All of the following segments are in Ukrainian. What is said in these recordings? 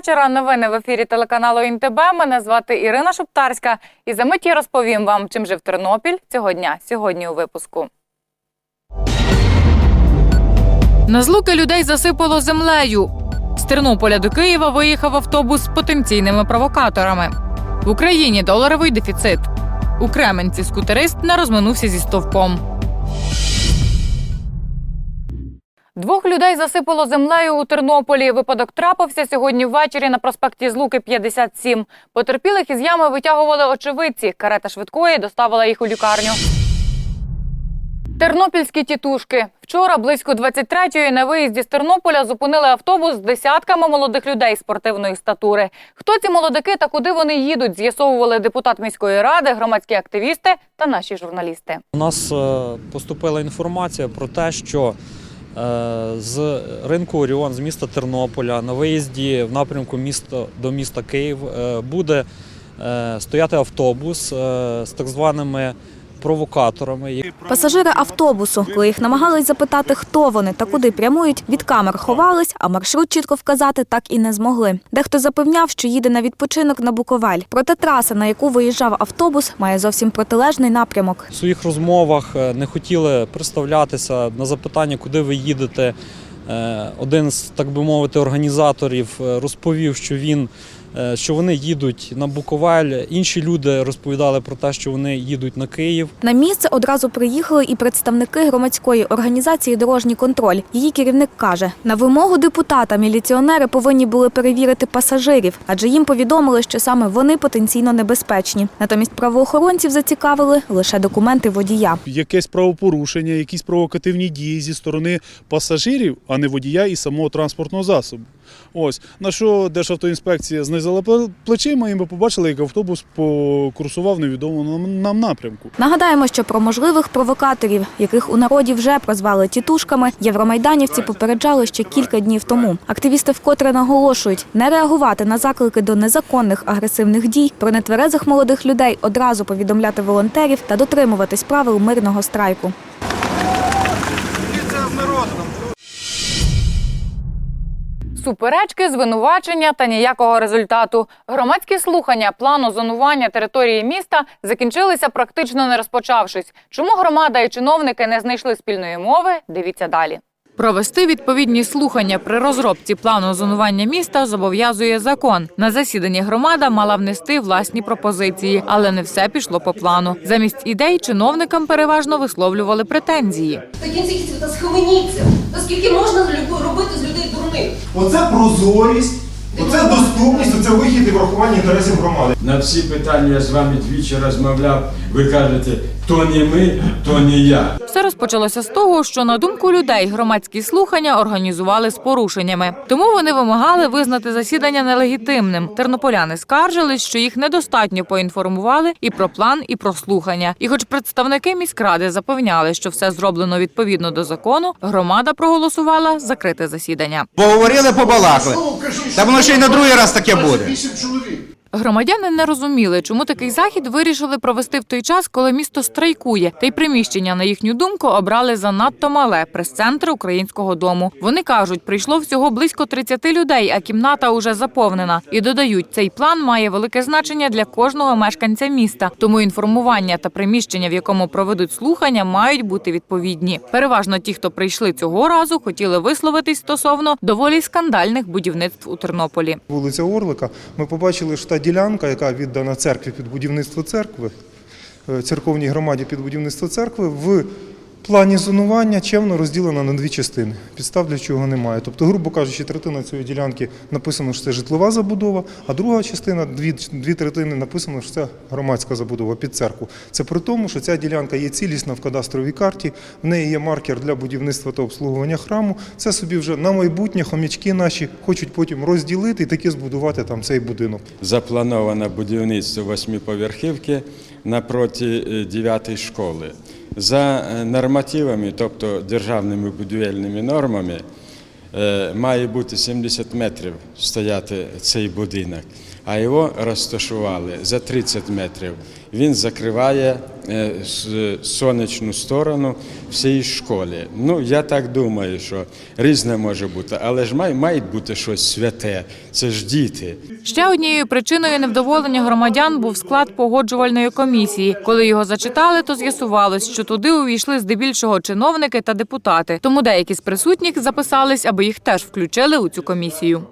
Вечора. Новини в ефірі телеканалу ІНТБ. Мене звати Ірина Шептарська. І за миті розповім вам, чим жив Тернопіль цього дня. Сьогодні у випуску. На злуки людей засипало землею. З Тернополя до Києва виїхав автобус з потенційними провокаторами. В Україні доларовий дефіцит. У Кременці скутерист не розминувся зі стовпом. Двох людей засипало землею у Тернополі. Випадок трапився сьогодні ввечері на проспекті Злуки 57. Потерпілих із ями витягували очевидці. Карета швидкої доставила їх у лікарню. Тернопільські тітушки. Вчора близько 23-ї на виїзді з Тернополя зупинили автобус з десятками молодих людей спортивної статури. Хто ці молодики та куди вони їдуть, з'ясовували депутат міської ради, громадські активісти та наші журналісти. У нас е, поступила інформація про те, що з ринку Оріон з міста Тернополя на виїзді в напрямку міста до міста Київ е, буде е, стояти автобус е, з так званими провокаторами. Пасажири автобусу, коли їх намагались запитати, хто вони та куди прямують, від камер ховались, а маршрут чітко вказати так і не змогли. Дехто запевняв, що їде на відпочинок на Буковель. Проте траса, на яку виїжджав автобус, має зовсім протилежний напрямок. В своїх розмовах е, не хотіли представлятися на запитання, куди ви їдете. Е, Один з так би мовити організаторів е, розповів, що він що вони їдуть на Буковель. Інші люди розповідали про те, що вони їдуть на Київ. На місце одразу приїхали і представники громадської організації Дорожній контроль. Її керівник каже: на вимогу депутата міліціонери повинні були перевірити пасажирів, адже їм повідомили, що саме вони потенційно небезпечні. Натомість правоохоронців зацікавили лише документи водія. якесь правопорушення, якісь провокативні дії зі сторони пасажирів, а не водія і самого транспортного засобу. Ось на що Державтоінспекція знизила пле- плечима, і ми побачили, як автобус покурсував невідомому нам напрямку. Нагадаємо, що про можливих провокаторів, яких у народі вже прозвали тітушками, євромайданівці попереджали ще кілька днів тому. Активісти вкотре наголошують не реагувати на заклики до незаконних агресивних дій, про нетверезих молодих людей одразу повідомляти волонтерів та дотримуватись правил мирного страйку. Суперечки, звинувачення та ніякого результату. Громадські слухання плану зонування території міста закінчилися практично не розпочавшись. Чому громада і чиновники не знайшли спільної мови? Дивіться далі. Провести відповідні слухання при розробці плану зонування міста зобов'язує закон. На засіданні громада мала внести власні пропозиції, але не все пішло по плану. Замість ідей чиновникам переважно висловлювали претензії. Та кінці та схаменіться. Наскільки можна люб- робити з людей? Оце прозорість, оце доступність, оце вихід і врахування інтересів громади. На всі питання я з вами двічі розмовляв. Ви кажете, то не ми, то не я. Все розпочалося з того, що на думку людей громадські слухання організували з порушеннями. Тому вони вимагали визнати засідання нелегітимним. Тернополяни скаржились, що їх недостатньо поінформували і про план, і про слухання. І, хоч представники міськради запевняли, що все зроблено відповідно до закону, громада проголосувала закрите засідання. Поговорили, побалакали. Та воно ще й на другий раз таке буде. Громадяни не розуміли, чому такий захід вирішили провести в той час, коли місто страйкує, та й приміщення, на їхню думку, обрали занадто мале прес-центр українського дому. Вони кажуть, прийшло всього близько 30 людей, а кімната уже заповнена. І додають, цей план має велике значення для кожного мешканця міста. Тому інформування та приміщення, в якому проведуть слухання, мають бути відповідні. Переважно ті, хто прийшли цього разу, хотіли висловитись стосовно доволі скандальних будівництв у Тернополі. Вулиця Орлика. Ми побачили, та ділянка, яка віддана церкві під будівництво церкви, е, церковній громаді під будівництво церкви, в плані зонування чемно розділена на дві частини. Підстав для чого немає. Тобто, грубо кажучи, третина цієї ділянки написано, що це житлова забудова, а друга частина, дві, дві третини написано, що це громадська забудова під церкву. Це при тому, що ця ділянка є цілісна в кадастровій карті, в неї є маркер для будівництва та обслуговування храму. Це собі вже на майбутнє хомячки наші хочуть потім розділити і таки збудувати там цей будинок. Заплановано будівництво восьмиповерхівки напроти е, дев'ятої школи. За е, нормативами, тобто державними будівельними нормами, е, має бути 70 метрів стояти цей будинок, а його розташували за 30 метрів. він закриває е, сонячну сторону всієї школи. Ну, я так думаю, що різне може бути, але ж має, має бути щось святе. Це ж діти. Ще однією причиною невдоволення громадян був склад погоджувальної комісії. Коли його зачитали, то з'ясувалось, що туди увійшли здебільшого чиновники та депутати. Тому деякі з присутніх записались, аби їх теж включили у цю комісію.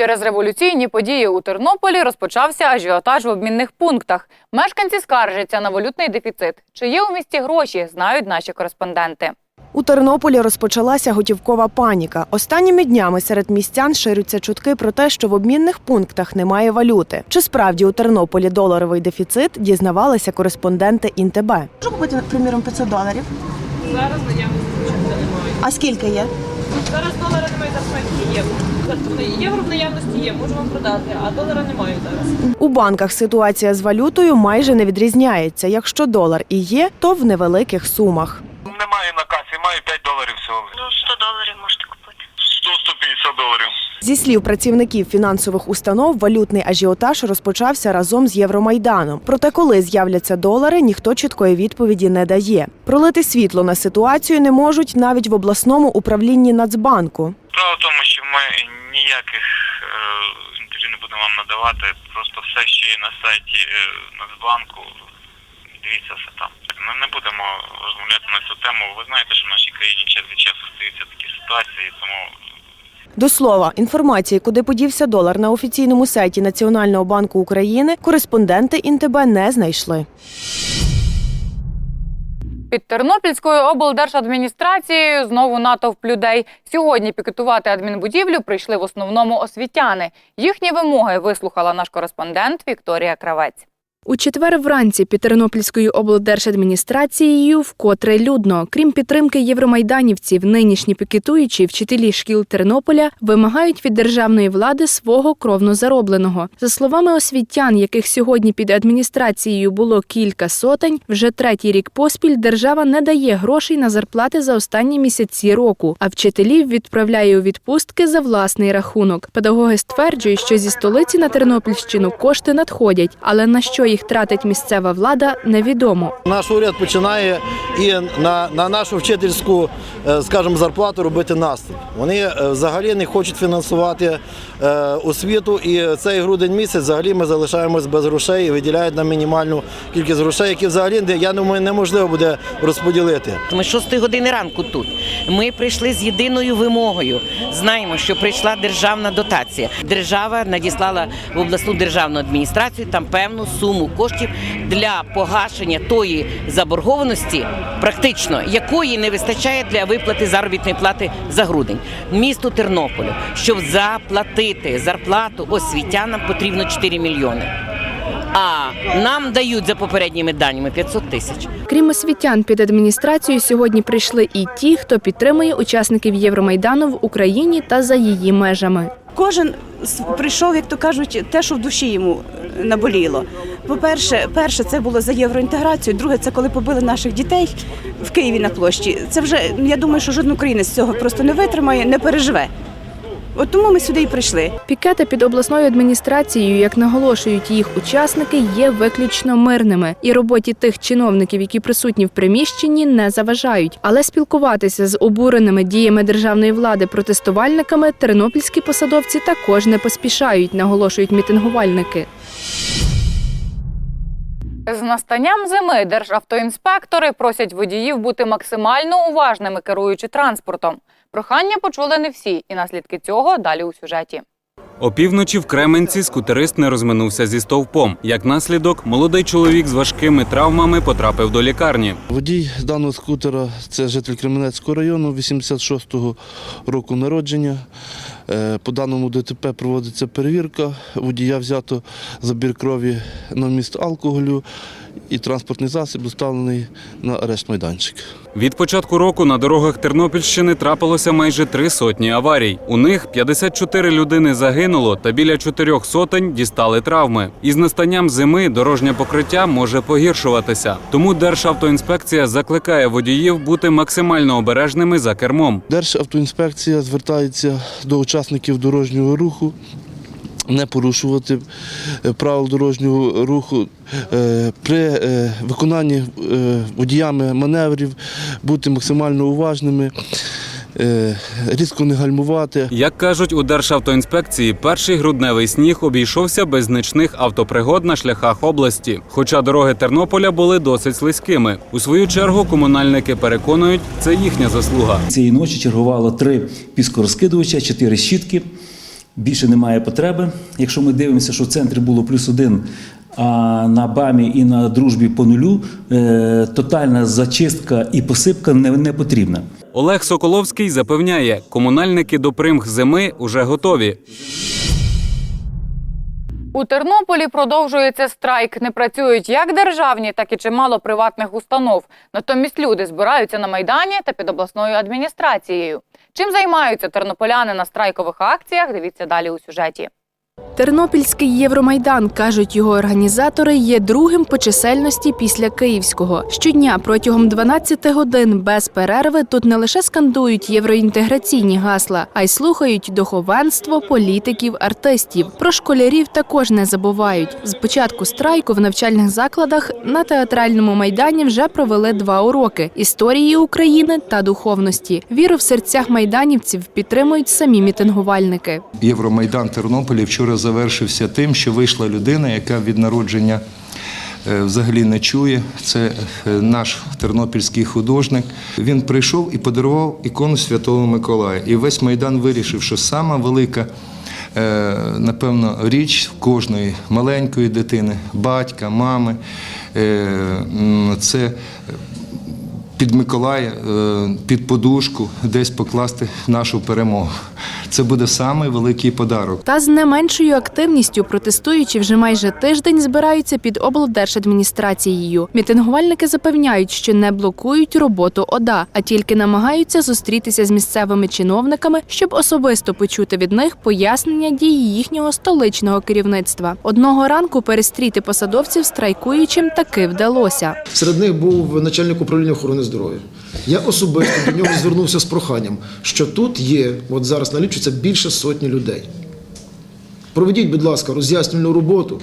Через революційні події у Тернополі розпочався ажіотаж в обмінних пунктах. Мешканці скаржаться на валютний дефіцит. Чи є у місті гроші, знають наші кореспонденти. У Тернополі розпочалася готівкова паніка. Останніми днями серед містян ширються чутки про те, що в обмінних пунктах немає валюти. Чи справді у Тернополі доларовий дефіцит, дізнавалися кореспонденти ІНТБ. Можу купити, приміром, 500 доларів? Зараз наявності немає. А скільки є? Зараз долара немає, зараз є євро. Євро в наявності є, можу вам продати, а долара немає зараз. У банках ситуація з валютою майже не відрізняється. Якщо долар і є, то в невеликих сумах. Немає на касі, маю 5 доларів всього. Ну, 100 доларів можете купити. 100-150 доларів. Зі слів працівників фінансових установ, валютний ажіотаж розпочався разом з Євромайданом. Проте, коли з'являться долари, ніхто чіткої відповіді не дає. Пролити світло на ситуацію не можуть навіть в обласному управлінні Нацбанку. Справа в тому, що ми ніяких е, інтерв'ю не будемо вам надавати. Просто все, що є на сайті е, Нацбанку, дивіться все там. Ми не будемо розмовляти на цю тему. Ви знаєте, що в нашій країні час від часу стаються такі ситуації, тому До слова, інформації, куди подівся долар на офіційному сайті Національного банку України, кореспонденти ІНТБ не знайшли. Під Тернопільською облдержадміністрацією знову натовп людей. Сьогодні пікетувати адмінбудівлю прийшли в основному освітяни. Їхні вимоги вислухала наш кореспондент Вікторія Кравець. У четвер вранці під Тернопільською облдержадміністрацією вкотре людно. Крім підтримки євромайданівців, нинішні пікетуючі вчителі шкіл Тернополя вимагають від державної влади свого кровно заробленого. За словами освітян, яких сьогодні під адміністрацією було кілька сотень, вже третій рік поспіль держава не дає грошей на зарплати за останні місяці року, а вчителів відправляє у відпустки за власний рахунок. Педагоги стверджують, що зі столиці на Тернопільщину кошти надходять, але на що їх тратить місцева влада, невідомо. Наш уряд починає і на, на нашу вчительську, е, скажімо, зарплату робити наступ. Вони е, взагалі не хочуть фінансувати е, освіту, і цей грудень місяць взагалі ми залишаємось без грошей і виділяють нам мінімальну кількість грошей, які взагалі я думаю, неможливо буде розподілити. Ми 6 години ранку тут. Ми прийшли з єдиною вимогою. Знаємо, що прийшла державна дотація. Держава надіслала в обласну державну адміністрацію там певну суму коштів для погашення тої заборгованості, практично якої не вистачає для виплати заробітної плати за грудень. Місту Тернополю, щоб заплатити зарплату освітянам, потрібно 4 мільйони. А нам дають за попередніми даними 500 тисяч. Крім освітян, під адміністрацію сьогодні прийшли і ті, хто підтримує учасників Євромайдану в Україні та за її межами. Кожен прийшов, як то кажуть, те, що в душі йому наболіло. По-перше, перше, це було за євроінтеграцію. Друге, це коли побили наших дітей в Києві на площі. Це вже я думаю, що жоден українець цього просто не витримає, не переживе. От тому ми сюди і прийшли. Пікети під обласною адміністрацією, як наголошують їх учасники, є виключно мирними, і роботі тих чиновників, які присутні в приміщенні, не заважають. Але спілкуватися з обуреними діями державної влади протестувальниками тернопільські посадовці також не поспішають, наголошують мітингувальники. З настанням зими державтоінспектори просять водіїв бути максимально уважними, керуючи транспортом. Прохання почули не всі, і наслідки цього далі у сюжеті. Опівночі в Кременці скутерист не розминувся зі стовпом. Як наслідок, молодий чоловік з важкими травмами потрапив до лікарні. Водій даного скутера це житель Кременецького району, 86-го року народження. Е, По даному ДТП проводиться перевірка. Водія взято забір крові на вміст алкоголю і транспортний засіб доставлений на арешт майданчик. Від початку року на дорогах Тернопільщини трапилося майже три сотні аварій. У них 54 людини загинуло та біля чотирьох сотень дістали травми. Із настанням зими дорожнє покриття може погіршуватися. Тому Державтоінспекція закликає водіїв бути максимально обережними за кермом. Державтоінспекція звертається до учасників дорожнього руху не порушувати е, правил дорожнього руху, е, при е, виконанні водіями маневрів бути максимально уважними, різко не гальмувати. Як кажуть у Державтоінспекції, перший грудневий сніг обійшовся без значних автопригод на шляхах області. Хоча дороги Тернополя були досить слизькими. У свою чергу комунальники переконують, це їхня заслуга. Цієї ночі чергувало три піскорозкидувача, чотири щітки. Більше немає потреби. Якщо ми дивимося, що в центрі було плюс один, а на БАМі і на дружбі по нулю, е, тотальна зачистка і посипка не, не потрібна. Олег Соколовський запевняє, комунальники до примх зими уже готові. У Тернополі продовжується страйк. Не працюють як державні, так і чимало приватних установ. Натомість люди збираються на майдані та під обласною адміністрацією. Чим займаються тернополяни на страйкових акціях? Дивіться далі у сюжеті. Тернопільський Євромайдан, кажуть його організатори, є другим по чисельності після Київського. Щодня протягом 12 годин без перерви тут не лише скандують євроінтеграційні гасла, а й слухають духовенство, політиків, артистів. Про школярів також не забувають. З початку страйку в навчальних закладах на театральному майдані вже провели два уроки історії України та духовності. Віру в серцях майданівців підтримують самі мітингувальники. Євромайдан Тернополі вчора завершився тим, що вийшла людина, яка від народження е, взагалі не чує. Це е, наш тернопільський художник. Він прийшов і подарував ікону Святого Миколая. І весь майдан вирішив, що сама велика. е, Напевно, річ кожної маленької дитини, батька, мами, це під Миколая, під подушку десь покласти нашу перемогу. Це буде самий великий подарок. Та з не меншою активністю протестуючи вже майже тиждень збираються під облдержадміністрацією. Мітингувальники запевняють, що не блокують роботу ОДА, а тільки намагаються зустрітися з місцевими чиновниками, щоб особисто почути від них пояснення дій їхнього столичного керівництва. Одного ранку перестріти посадовців страйкуючим таки вдалося. Серед них був начальник управління охорони здоров'я. Я особисто до нього звернувся з проханням, що тут є, от зараз налічується більше сотні людей. Проведіть, будь ласка, роз'яснювальну роботу.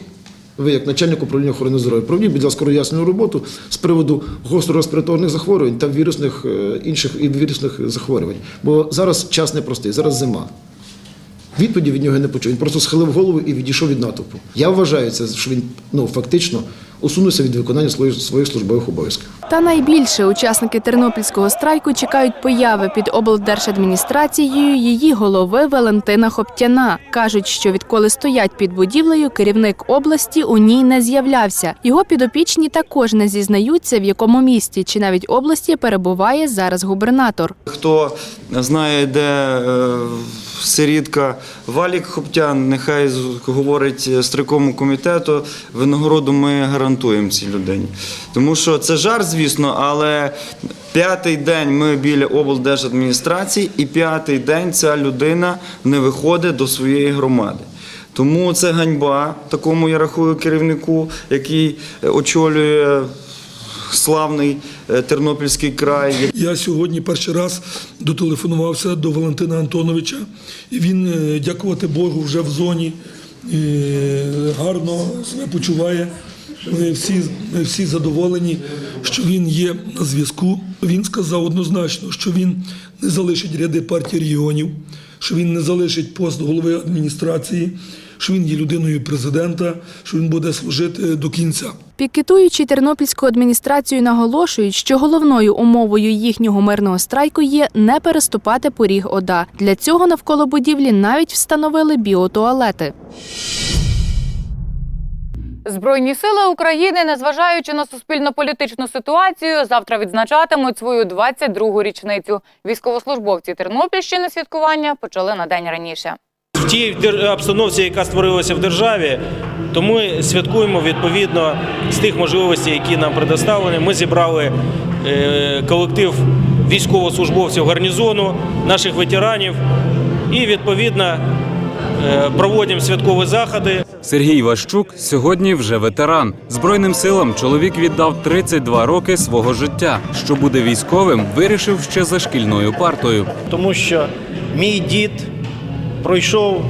Ви, як начальник управління охорони здоров'я, проведіть, будь ласка, роз'яснювальну роботу з приводу гостро-респіраторних захворювань та вірусних е, інших і вірусних захворювань. Бо зараз час непростий, зараз зима. Відповіді від нього я не почув. Він просто схилив голову і відійшов від натовпу. Я вважаю це, що він ну, фактично усунувся від виконання своїх, своїх службових обов'язків. Та найбільше учасники тернопільського страйку чекають появи під облдержадміністрацією її голови Валентина Хоптяна. кажуть, що відколи стоять під будівлею, керівник області у ній не з'являвся. Його підопічні також не зізнаються, в якому місті чи навіть області перебуває зараз губернатор. Хто знає, де е, сирітка Валік Хоптян, нехай говорить стрикому комітету. Винагороду ми гарантуємо цій людині. Тому що це жарт, звісно, але п'ятий день ми біля облдержадміністрації, і п'ятий день ця людина не виходить до своєї громади. Тому це ганьба такому я рахую керівнику, який е, очолює славний е, Тернопільський край. Я сьогодні перший раз дотелефонувався до Валентина Антоновича, і він, е, дякувати Богу, вже в зоні гарно себе почуває. Ми всі, всі задоволені, що він є на зв'язку. Він сказав однозначно, що він не залишить ряди партії регіонів, що він не залишить пост голови адміністрації, що він є людиною президента, що він буде служити до кінця. Пікетуючи тернопільську адміністрацію, наголошують, що головною умовою їхнього мирного страйку є не переступати поріг ОДА. Для цього навколо будівлі навіть встановили біотуалети. Збройні сили України, незважаючи на суспільно-політичну ситуацію, завтра відзначатимуть свою 22-гу річницю. Військовослужбовці Тернопільщини святкування почали на день раніше. В тій обстановці, яка створилася в державі, то ми святкуємо відповідно з тих можливостей, які нам предоставлені. Ми зібрали е, колектив військовослужбовців гарнізону, наших ветеранів, і відповідно проводимо святкові заходи. Сергій Ващук сьогодні вже ветеран. Збройним силам чоловік віддав 32 роки свого життя. Що буде військовим, вирішив ще за шкільною партою. тому що мій дід пройшов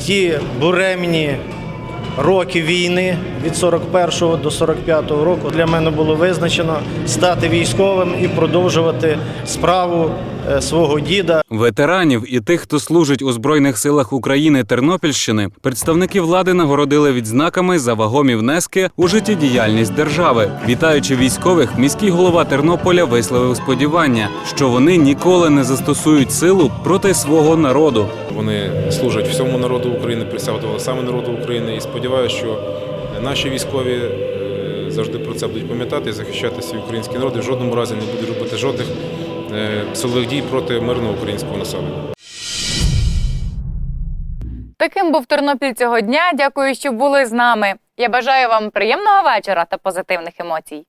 ті буремні роки війни від 41 до 45 року для мене було визначено стати військовим і продовжувати справу е, свого діда. Ветеранів і тих, хто служить у збройних силах України Тернопільщини, представники влади нагородили відзнаками за вагомі внески у життєдіяльність держави. Вітаючи військових, міський голова Тернополя висловив сподівання, що вони ніколи не застосують силу проти свого народу. Вони служать всьому народу України, присягували саме народу України і сподіваюся, що наші військові е, завжди про це будуть пам'ятати і захищати свій український народ і в жодному разі не будуть робити жодних е, силових дій проти мирного українського населення. Таким був Тернопіль цього дня. Дякую, що були з нами. Я бажаю вам приємного вечора та позитивних емоцій.